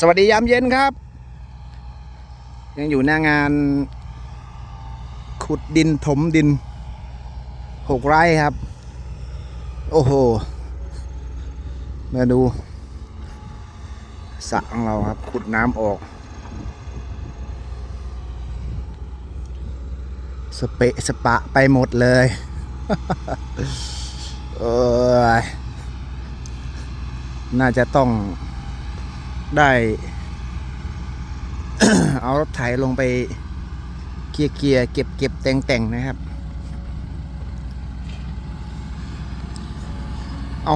สวัสดียามเย็นครับ ยังอยู่หน้างาน ขุดดินถมดินหกไร่ครับ โอ้โห มาดูสระของเราครับ ขุดน้ำออก สเปะสปะไปหมดเลยเอยน่าจะต้อง ได้ เอารถไถลงไปเคลียร์เคลียร์เก็บเก็บแต่งแต่งนะครับ เอา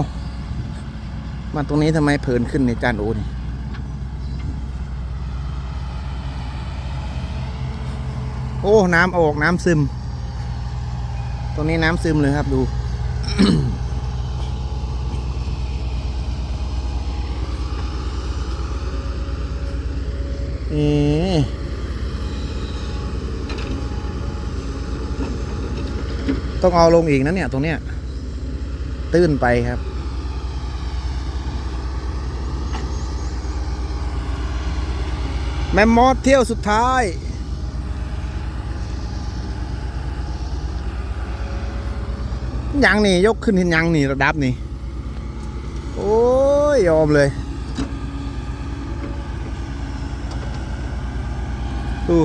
มาตรงนี้ทำไมเพลินขึ้นในจานโอนี่โอ้ น้ำออกน้ำซึม ตรงนี้น้ำซึมเลยครับดู เอต้องเอาลงอีกนะเนี่ย ตรงเนี้ย ตื้นไปครับ แมมมอสเที่ยวสุดท้ายยังนี่ ยกขึ้นเห็นยังนี่ ระดับนี่ โอ้ย ยอมเลย ดู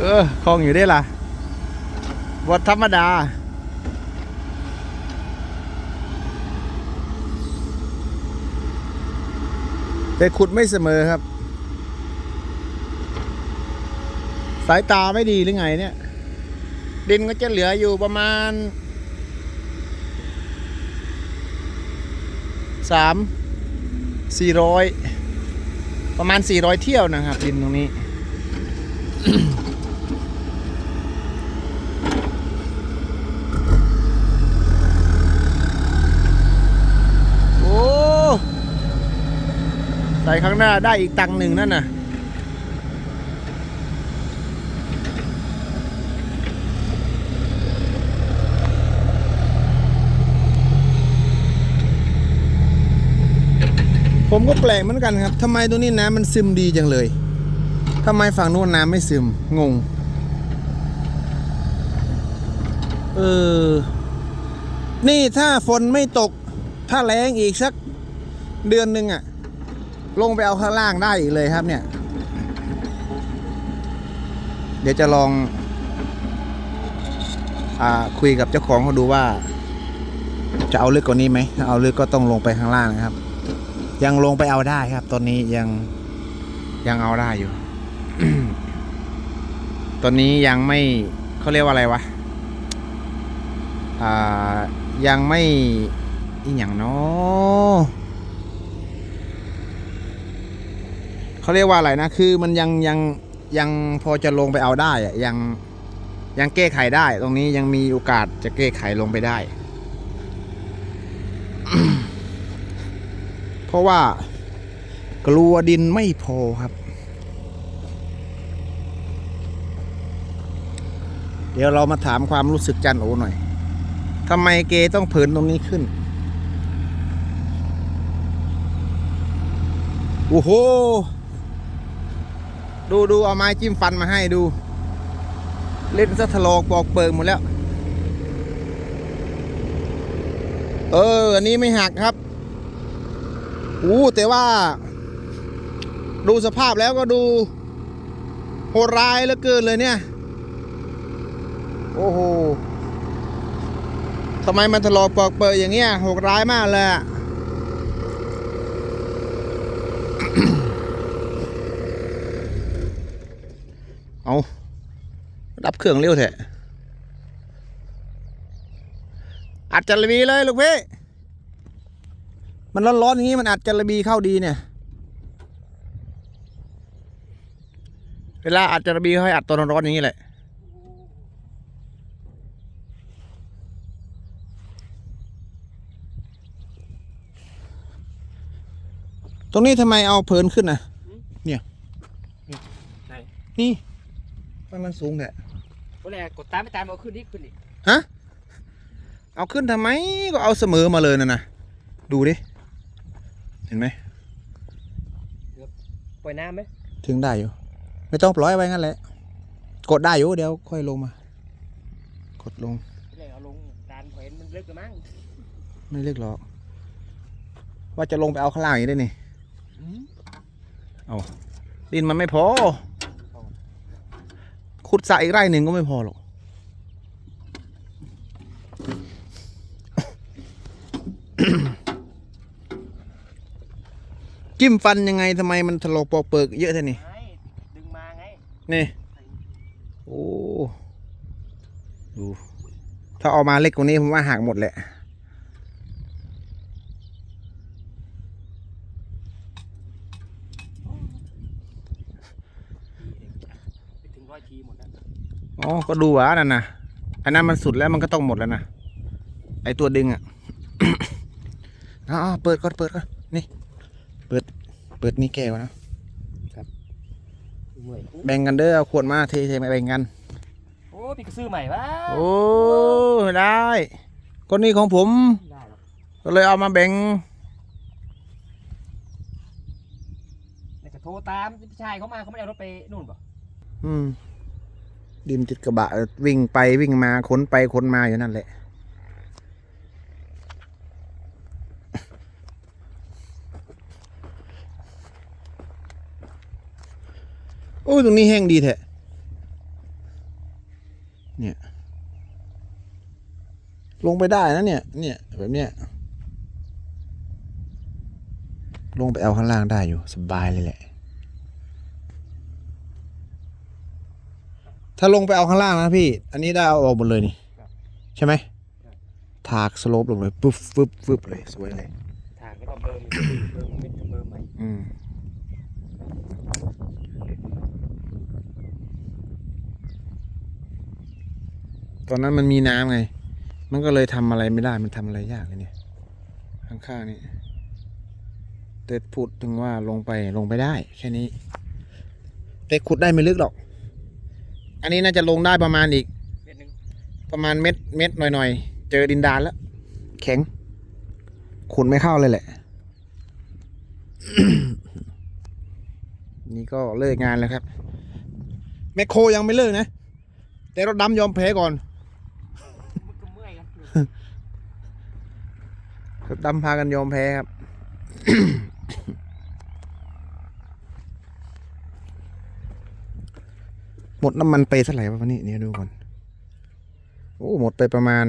เออคลองอยู่ได้ล่ะวัดธรรมดา แต่ขุดไม่เสมอครับ สายตาไม่ดีหรือไงเนี่ย ดินก็จะเหลืออยู่ประมาณสามสี่ร้อยประมาณสี่ร้อยเที่ยวนะครับดินตรงนี้ โอ้ ใส่ ข้างหน้าได้อีกตังหนึ่งนั่นน่ะผมก็แปลกเหมือนกันครับทำไมตรงนี้น้ำมันซึมดีจังเลยทำไมฝั่งนู้นน้ำไม่ซึม งง เออ นี่ถ้าฝนไม่ตก ถ้าแรงอีกสักเดือนหนึ่งอะ ลงไปเอาข้างล่างได้อีกเลยครับเนี่ย เดี๋ยวจะลองอคุยกับเจ้าของเขาดูว่า จะเอาลึกกว่านี้ไหมถ้าเอาลึกก็ต้องลงไปข้างล่างนะครับ ยังลงไปเอาได้ครับ ตอนนี้ยังยังเอาได้อยู่ ตอนนี้ยังไม่เขาเรียกว่าอะไรวะอ่ายังไม่อีหยังเนาะ เขาเรียกว่าอะไรนะ คือมันยังยังยังพอจะลงไปเอาได้อะยังยังแก้ไขได้ ตรงนี้ยังมีโอกาสจะแก้ไขลงไปได้ เพราะว่า กลัวดินไม่พอครับ เดี๋ยวเรามาถามความรู้สึกจันโอหน่อยทำไมเกต้องเผินตรงนี้ขึ้น โอ้โห ดูดูเอาไม้จิ้มฟันมาให้ดู เล่นซะถลอกปอกเปิงหมดแล้ว เออ อันนี้ไม่หักครับอู้แต่ว่า ดูสภาพแล้วก็ดูโหดร้ายเหลือเกินเลยเนี่ย โอ้โหทำไมมันถลอกปอกเปิดอย่างเงี้ยโหดร้ายมากเลยอะ เอาดับเครื่องเร็วเถอะอัดจระบีเลยลูกพี่ มันร้อนๆอย่างนี้มันอัดจระบีเข้าดีเนี่ย เวลาอัดจระบีเขาให้อัดตอนร้อนๆอย่างนี้แหละตรงนี้ทำไมเอาเพลินขึ้นนะไหนนี่ มันมันสูงแหละวันแรกกดตามไม่ตามเอาขึ้นนี่ขึ้นนี่ฮะ เอาขึ้นทำไม ก็เอาเสมอมาเลยนะนะ ดูดิ เห็นไหม ปล่อยน้ำไหมถึงได้อยู่ ไม่ต้องปล่อยไว้งั้นแหละ กดได้อยู่เดี๋ยวค่อยลงมา กดลง วันแรกเอาลงดานเห็นมันลึกกันมั้งไม่เลือกหรอก ว่าจะลงไปเอาข้างล่างอีกได้นี่ดินมันไม่พอ ขุดสระอีกไร่หนึ่งก็ไม่พอหรอกจิ้มฟันยังไงทำไมมันถลอกปอกเปิกเยอะแท่นี่ไงดึงมาไง นี่ โอ้ ดู ถ้าเออกมาเล็กกว่านี้ผมว่าหักหมดแหละ ไปถึงร้อยทีหมดแล้ว อ๋อ ก็ดูวะนั่นนะอันนั้นมันสุดแล้วมันก็ต้องหมดแล้วนะ ไอตัวดึงอะอ๋อเปิดก่อนเปิดก่อนนี่ เปิด เปิดนี่แก้วนะเมื่อยแบ่งกันเด้อเอาขวดมาเทเทมาแบ่งกัน โอ้พี่ก็ซื้อใหม่วะโอ้ได้ ก็นี่ของผมไม่ได้หรอกก็เลยเอามาแบ่งนี่ก็โทรตามพี่ชายเขามาเขาไม่ได้เอารถไปนู่นป่ะอืม ดินติดกระบะวิ่งไปวิ่งมาขนไปขนมาอยู่นั่นแหละ โอ้ตรงนี้แห้งดีแท้เนี่ย ลงไปได้นะเนี่ย เนี่ยแบบเนี้ยลงไปเอาข้างล่างได้อยู่ สบายเลยแหละ ถ้าลงไปเอาข้างล่างนะพี่ อันนี้ได้เอาออกหมดเลยนี่ใช่ไหมถากสโลปลงเลยปุ๊บปุ๊บปุ๊บเลยสวยเลยทางก็ต้องเบิ่มเบิ่มเม็ดเบิ่มใหม่อืมตอนนั้นมันมีน้ำไง มันก็เลยทำอะไรไม่ได้ มันทำอะไรยากเลยเนี่ย ข้างๆนี่แต่พูดถึงว่าลงไปลงไปได้ แค่นี้ แต่ขุดได้ไม่ลึกหรอก อันนี้น่าจะลงได้ประมาณอีก เม็ดหนึงประมาณเม็ดเม็ดหน่อยๆ เจอดินดานแล้ว แข็ง ขุนไม่เข้าเลยแหละ นี่ก็เลิกงานแล้วครับ แมคโครยังไม่เลิกนะ แต่รถดำยอมแพ้ก่อนมันก็เมื่อยกัน รถดำพากันยอมแพ้ครับ หมดน้ำมันไปเท่าไหร่วะวันนี้เนี่ยดูก่อนโอ้หมดไปประมาณ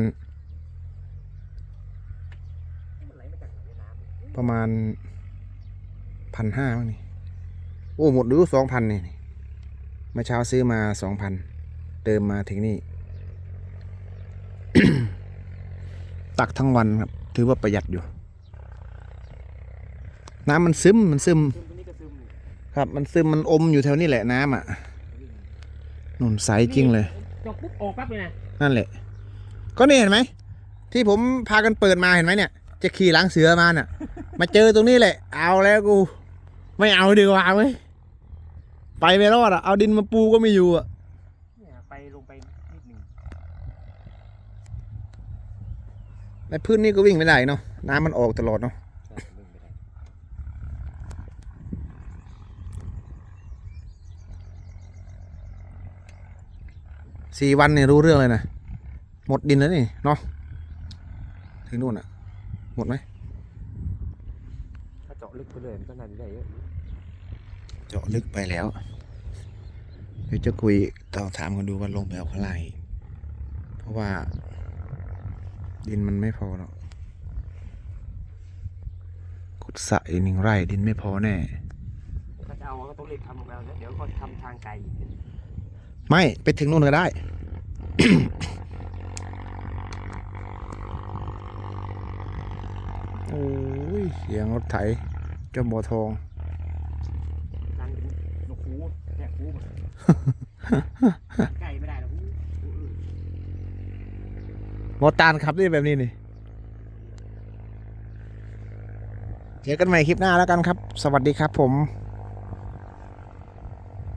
ประมาณพันห้าบ้างนี่โอ้หมดดูสองพันนี่เมื่อเช้าซื้อมาสองพันเติมมาถึงนี่ ตักทั้งวันครับ ถือว่าประหยัดอยู่ น้ำมันซึมมันซึมมซมครับ มันซึมมันอมอยู่แถวนี้แหละน้ำอะ นุ่นใสจริงเลย จบปุ๊บออกปั๊บเลยนะนั่นแหละ ก็นี่เห็นไหม ที่ผมพากันเปิดมาเห็นไหมเนี่ย จะขี่หลังเสือมาน่ะ มาเจอตรงนี้แหละ เอาแล้วกู ไม่เอาดีกว่าเว้ยไปไม่รอดอะ เอาดินมาปูก็ไม่อยู่อะ เนี่ยไปลงไปนิดหนึ่งในพื้นนี่ก็วิ่งไม่ได้เนาะน้ำมันออกตลอดเนาะ ใช่ลงไปได้ สี่วันเนี่ยรู้เรื่องเลยนะหมดดินแล้วนี่เนาะถึงนู่นอะหมดไหมถ้าเจาะลึกไปเลยมันก็น่าจะได้เยอะเจาะลึกไปแล้วเดี๋ยวจะคุยต้องถามกันดูว่าลงไปเอาข้างล่างอีกเพราะว่า ดินมันไม่พอหรอกขุดสระอีกหนึ่งไร่ดินไม่พอแน่ ถ้าจะเอาก็ต้องรีบทำลงแล้วเดี๋ยวก็ทำทางไกลอีก ไม่ไปถึงนู่นก็ได้ โอ้ย เสียงรถไถเจ้าบัวทองรังเป็นนกคูแหกคูหมดใกล้ไม่ได้หรอกหูหมอตานขับได้แบบนี้นี่เจอกันใหม่คลิปหน้าแล้วกันครับ สวัสดีครับผม